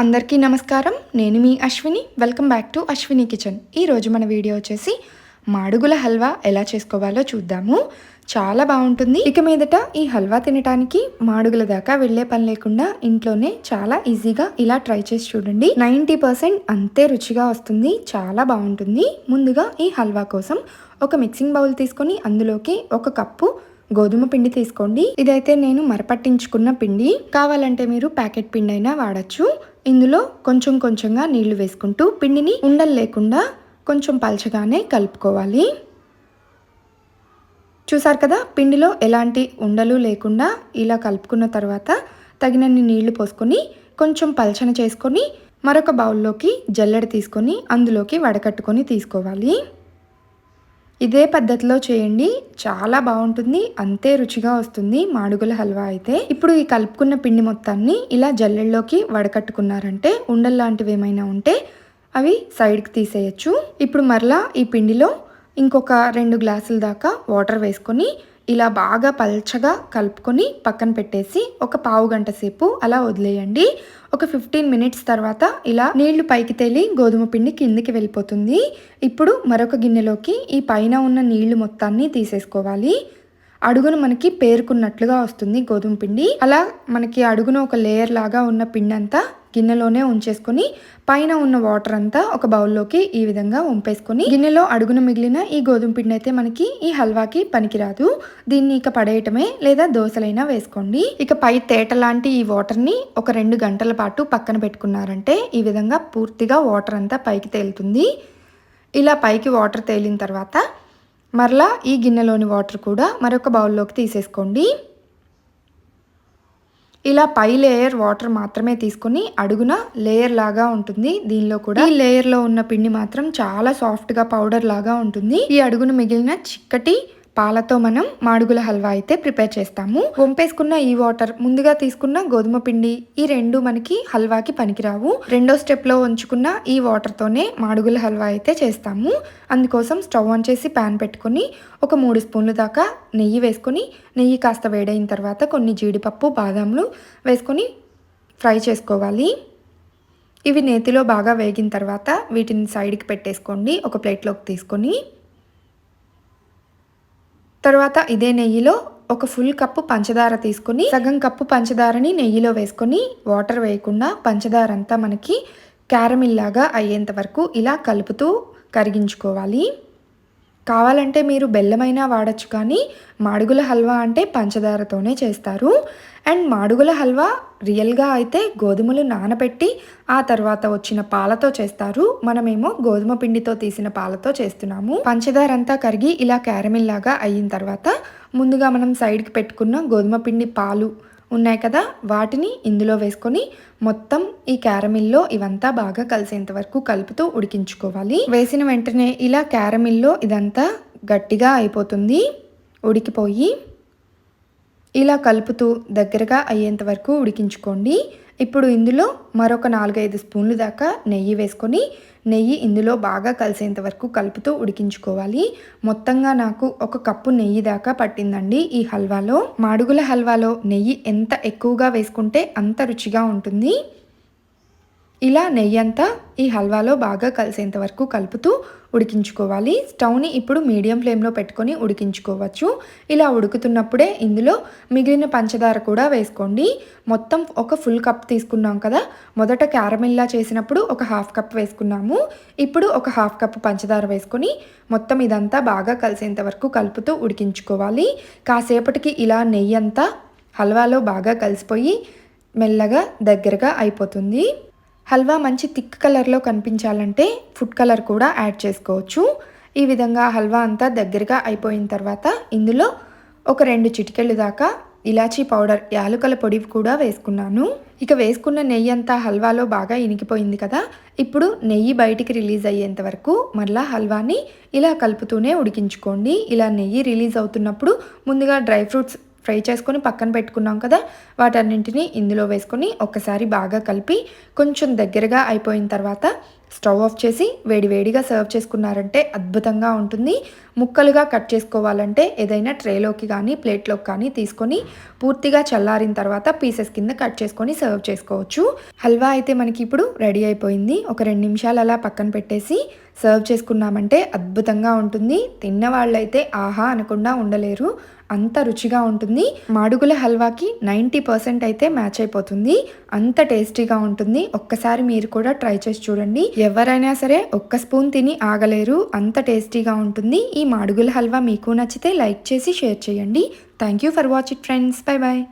అందరికీ నమస్కారం. నేను మీ Ashwini. Welcome back to Ashwini kitchen ఈరోజు మన వీడియో వచ్చేసి మాడుగుల హల్వా ఎలా చేసుకోవాలో చూద్దాము. చాలా బాగుంటుంది. ఇక మీదట ఈ హల్వా తినటానికి మాడుగుల దాకా వెళ్ళే పని లేకుండా ఇంట్లోనే చాలా ఈజీగా ఇలా ట్రై చేసి చూడండి. నైంటీ పర్సెంట్ అంతే రుచిగా వస్తుంది. చాలా బాగుంటుంది. ముందుగా ఈ హల్వా కోసం ఒక మిక్సింగ్ బౌల్ తీసుకొని అందులోకి ఒక కప్పు గోధుమ పిండి తీసుకోండి. ఇదైతే నేను మరపట్టించుకున్న పిండి. కావాలంటే మీరు ప్యాకెట్ పిండి అయినా వాడచ్చు. ఇందులో కొంచెం కొంచెంగా నీళ్ళు వేసుకుంటూ పిండిని ఉండలు లేకుండా కొంచెం పలచగానే కలుపుకోవాలి. చూసారు కదా? పిండిలో ఎలాంటి ఉండలు లేకుండా ఇలా కలుపుకున్న తర్వాత తగినన్ని నీళ్ళు పోసుకొని కొంచెం పలచన చేసుకొని మరొక బౌల్లోకి జల్లెడ తీసుకొని అందులోకి వడకట్టుకొని తీసుకోవాలి. ఇదే పద్ధతిలో చేయండి. చాలా బాగుంటుంది. అంతే రుచిగా వస్తుంది. మాడుగుల హల్వా అయితే. ఇప్పుడు ఈ కలుపుకున్న పిండి మొత్తాన్ని ఇలా జల్లెల్లోకి వడకట్టుకున్నారంటే ఉండల్లాంటివి ఏమైనా ఉంటే అవి సైడ్కి తీసేయచ్చు. ఇప్పుడు మరలా ఈ పిండిలో ఇంకొక రెండు గ్లాసుల దాకా వాటర్ వేసుకొని ఇలా బాగా పల్చగా కలుపుకొని పక్కన పెట్టేసి ఒక పావు గంట సేపు అలా వదిలేయండి. ఒక ఫిఫ్టీన్ మినిట్స్ తర్వాత ఇలా నీళ్ళు పైకి తేలి గోధుమ పిండి కిందికి వెళ్ళిపోతుంది. ఇప్పుడు మరొక గిన్నెలోకి ఈ పైన ఉన్న నీళ్ళు మొత్తాన్ని తీసేసుకోవాలి. అడుగున మనకి పేరుకున్నట్లుగా వస్తుంది గోధుమ పిండి. అలా మనకి అడుగున ఒక లేయర్ లాగా ఉన్న పిండి అంతా గిన్నెలోనే ఉంచేసుకొని పైన ఉన్న వాటర్ అంతా ఒక బౌల్లోకి ఈ విధంగా వంపేసుకొని గిన్నెలో అడుగున మిగిలిన ఈ గోధుమ పిండి అయితే మనకి ఈ హల్వాకి పనికిరాదు. దీన్ని ఇక పడేయటమే లేదా దోశలైనా వేసుకోండి. ఇక పై తేట లాంటి ఈ వాటర్ని ఒక రెండు గంటల పాటు పక్కన పెట్టుకున్నారంటే ఈ విధంగా పూర్తిగా వాటర్ అంతా పైకి తేలుతుంది. ఇలా పైకి వాటర్ తేలిన తర్వాత మరలా ఈ గిన్నెలోని వాటర్ కూడా మరొక బౌల్లోకి తీసేసుకోండి. ఇలా పై లేయర్ వాటర్ మాత్రమే తీసుకొని అడుగున లేయర్ లాగా ఉంటుంది. దీనిలో కూడా ఈ లేయర్లో ఉన్న పిండి మాత్రం చాలా సాఫ్ట్గా పౌడర్ లాగా ఉంటుంది. ఈ అడుగున మిగిలిన చిక్కటి పాలతో మనం మాడుగుల హల్వా అయితే ప్రిపేర్ చేస్తాము. వంపేసుకున్న ఈ వాటర్ ముందుగా తీసుకున్న గోధుమ పిండి ఈ రెండు మనకి హల్వాకి పనికిరావు. రెండో స్టెప్లో ఉంచుకున్న ఈ వాటర్ తోనే మాడుగుల హల్వా అయితే చేస్తాము. అందుకోసం స్టవ్ ఆన్ చేసి ప్యాన్ పెట్టుకొని ఒక మూడు స్పూన్లు దాకా నెయ్యి వేసుకొని నెయ్యి కాస్త వేడైన తర్వాత కొన్ని జీడిపప్పు బాదాంలు వేసుకొని ఫ్రై చేసుకోవాలి. ఇవి నేతిలో బాగా వేగిన తర్వాత వీటిని సైడ్కి పెట్టేసుకోండి. ఒక ప్లేట్లోకి తీసుకొని తర్వాత ఇదే నెయ్యిలో ఒక ఫుల్ కప్పు పంచదార తీసుకొని సగం కప్పు పంచదారని నెయ్యిలో వేసుకొని వాటర్ వేయకుండా పంచదార అంతా మనకి క్యారమిల్ లాగా అయ్యేంత వరకు ఇలా కలుపుతూ కరిగించుకోవాలి. కావాలంటే మీరు బెల్లమైనా వాడచ్చు కానీ మాడుగుల హల్వా అంటే పంచదారతోనే చేస్తారు. అండ్ మాడుగుల హల్వా రియల్గా అయితే గోధుమలు నానబెట్టి ఆ తర్వాత వచ్చిన పాలతో చేస్తారు. మనమేమో గోధుమ పిండితో తీసిన పాలతో చేస్తున్నాము. పంచదార అంతా కరిగి ఇలా క్యారమిల్ లాగా అయిన తర్వాత ముందుగా మనం సైడ్కి పెట్టుకున్న గోధుమ పిండి పాలు ఉన్నాయి కదా? వాటిని ఇందులో వేసుకొని మొత్తం ఈ క్యారమిల్లో ఇవంతా బాగా కలిసేంత వరకు కలుపుతూ ఉడికించుకోవాలి. వేసిన వెంటనే ఇలా క్యారమిల్లో ఇదంతా గట్టిగా అయిపోతుంది. ఉడికిపోయి ఇలా కలుపుతూ దగ్గరగా అయ్యేంత వరకు ఉడికించుకోండి. ఇప్పుడు ఇందులో మరొక నాలుగైదు స్పూన్లు దాకా నెయ్యి వేసుకొని నెయ్యి ఇందులో బాగా కలిసేంత వరకు కలుపుతూ ఉడికించుకోవాలి. మొత్తంగా నాకు ఒక కప్పు నెయ్యి దాకా పట్టిందండి ఈ హల్వాలో. మాడుగుల హల్వాలో నెయ్యి ఎంత ఎక్కువగా వేసుకుంటే అంత రుచిగా ఉంటుంది. ఇలా నెయ్యి అంతా ఈ హల్వాలో బాగా కలిసేంత వరకు కలుపుతూ ఉడికించుకోవాలి. స్టవ్ని ఇప్పుడు మీడియం ఫ్లేమ్లో పెట్టుకొని ఉడికించుకోవచ్చు. ఇలా ఉడుకుతున్నప్పుడే ఇందులో మిగిలిన పంచదార కూడా వేసుకోండి. మొత్తం ఒక ఫుల్ కప్ తీసుకున్నాం కదా మొదట క్యారమిల్లా చేసినప్పుడు ఒక హాఫ్ కప్ వేసుకున్నాము. ఇప్పుడు ఒక హాఫ్ కప్ పంచదార వేసుకొని మొత్తం ఇదంతా బాగా కలిసేంత వరకు కలుపుతూ ఉడికించుకోవాలి. కాసేపటికి ఇలా నెయ్యి అంతా హల్వాలో బాగా కలిసిపోయి మెల్లగా దగ్గరగా అయిపోతుంది. హల్వా మంచి థిక్ కలర్లో కనిపించాలంటే ఫుడ్ కలర్ కూడా యాడ్ చేసుకోవచ్చు. ఈ విధంగా హల్వా అంతా దగ్గరగా అయిపోయిన తర్వాత ఇందులో ఒక రెండు చిటికెళ్ళు దాకా ఇలాచీ పౌడర్ యాలుకల పొడి కూడా వేసుకున్నాను. ఇక వేసుకున్న నెయ్యి అంతా హల్వాలో బాగా ఇనికిపోయింది కదా. ఇప్పుడు నెయ్యి బయటికి రిలీజ్ అయ్యేంత వరకు మళ్ళా హల్వాని ఇలా కలుపుతూనే ఉడికించుకోండి. ఇలా నెయ్యి రిలీజ్ అవుతున్నప్పుడు ముందుగా డ్రై ఫ్రూట్స్ ఫ్రై చేసుకొని పక్కన పెట్టుకున్నాం కదా వాటన్నింటినీ ఇందులో వేసుకొని ఒక్కసారి బాగా కలిపి కొంచెం దగ్గరగా అయిపోయిన తర్వాత స్టవ్ ఆఫ్ చేసి వేడివేడిగా సర్వ్ చేసుకున్నారంటే అద్భుతంగా ఉంటుంది. ముక్కలుగా కట్ చేసుకోవాలంటే ఏదైనా ట్రేలోకి కానీ ప్లేట్లోకి కానీ తీసుకొని పూర్తిగా చల్లారిన తర్వాత పీసెస్ కింద కట్ చేసుకొని సర్వ్ చేసుకోవచ్చు. హల్వా అయితే మనకి ఇప్పుడు రెడీ అయిపోయింది. ఒక రెండు నిమిషాలు అలా పక్కన పెట్టేసి సర్వ్ చేసుకున్నామంటే అద్భుతంగా ఉంటుంది. తిన్న వాళ్ళైతే ఆహా అనకుండా ఉండలేరు. అంత రుచిగా ఉంటుంది. మాడుగుల హల్వాకి నైంటీ పర్సెంట్ అయితే మ్యాచ్ అయిపోతుంది. అంత టేస్టీగా ఉంటుంది. ఒక్కసారి మీరు కూడా ట్రై చేసి చూడండి. ఎవరైనా సరే ఒక్క స్పూన్ తిని ఆగలేరు. అంత టేస్టీగా ఉంటుంది. ఈ మాడుగుల హల్వా మీకు నచ్చితే లైక్ చేసి షేర్ చేయండి. Thank you for watch it friends bye bye